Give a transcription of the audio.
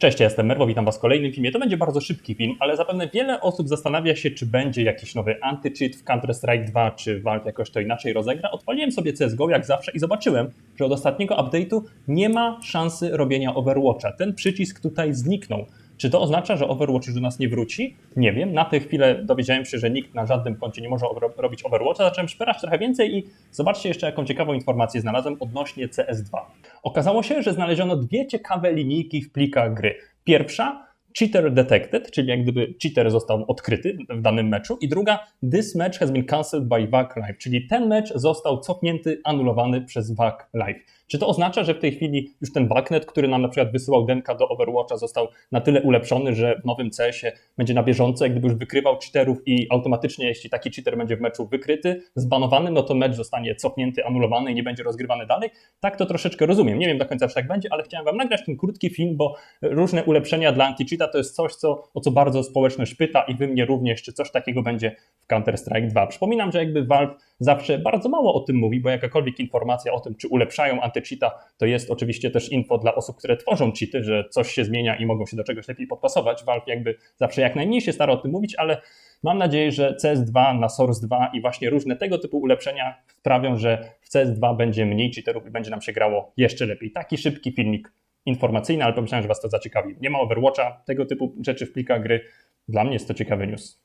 Cześć, ja jestem Merwo, witam Was w kolejnym filmie. To będzie bardzo szybki film, ale zapewne wiele osób zastanawia się, czy będzie jakiś nowy anti-cheat w Counter-Strike 2, czy Valve jakoś to inaczej rozegra. Odpaliłem sobie CSGO jak zawsze i zobaczyłem, że od ostatniego update'u nie ma szansy robienia Overwatcha. Ten przycisk tutaj zniknął. Czy to oznacza, że Overwatch już do nas nie wróci? Nie wiem. Na tę chwilę dowiedziałem się, że nikt na żadnym koncie nie może robić Overwatcha. Zacząłem szperać trochę więcej i zobaczcie jeszcze, jaką ciekawą informację znalazłem odnośnie CS2. Okazało się, że znaleziono dwie ciekawe linijki w plikach gry. Pierwsza cheater detected, czyli jak gdyby cheater został odkryty w danym meczu i druga this match has been cancelled by VAC Live, czyli ten mecz został cofnięty, anulowany przez VAC Live. Czy to oznacza, że w tej chwili już ten backnet, który nam na przykład wysyłał demka do Overwatcha został na tyle ulepszony, że w nowym CS-ie będzie na bieżąco, jak gdyby już wykrywał cheaterów i automatycznie, jeśli taki cheater będzie w meczu wykryty, zbanowany, no to mecz zostanie cofnięty, anulowany i nie będzie rozgrywany dalej. Tak to troszeczkę rozumiem. Nie wiem do końca, czy tak będzie, ale chciałem wam nagrać ten krótki film, bo różne ulepszenia dla to jest coś, co, o co bardzo społeczność pyta i wy mnie również, czy coś takiego będzie w Counter-Strike 2. Przypominam, że jakby Valve zawsze bardzo mało o tym mówi, bo jakakolwiek informacja o tym, czy ulepszają anty-cheata, to jest oczywiście też info dla osób, które tworzą cheaty, że coś się zmienia i mogą się do czegoś lepiej podpasować. Valve jakby zawsze jak najmniej się stara o tym mówić, ale mam nadzieję, że CS2 na Source 2 i właśnie różne tego typu ulepszenia sprawią, że w CS2 będzie mniej cheaterów i będzie nam się grało jeszcze lepiej. Taki szybki filmik informacyjny, ale pomyślałem, że Was to zaciekawi. Nie ma Overwatcha, tego typu rzeczy w plikach gry. Dla mnie jest to ciekawy news.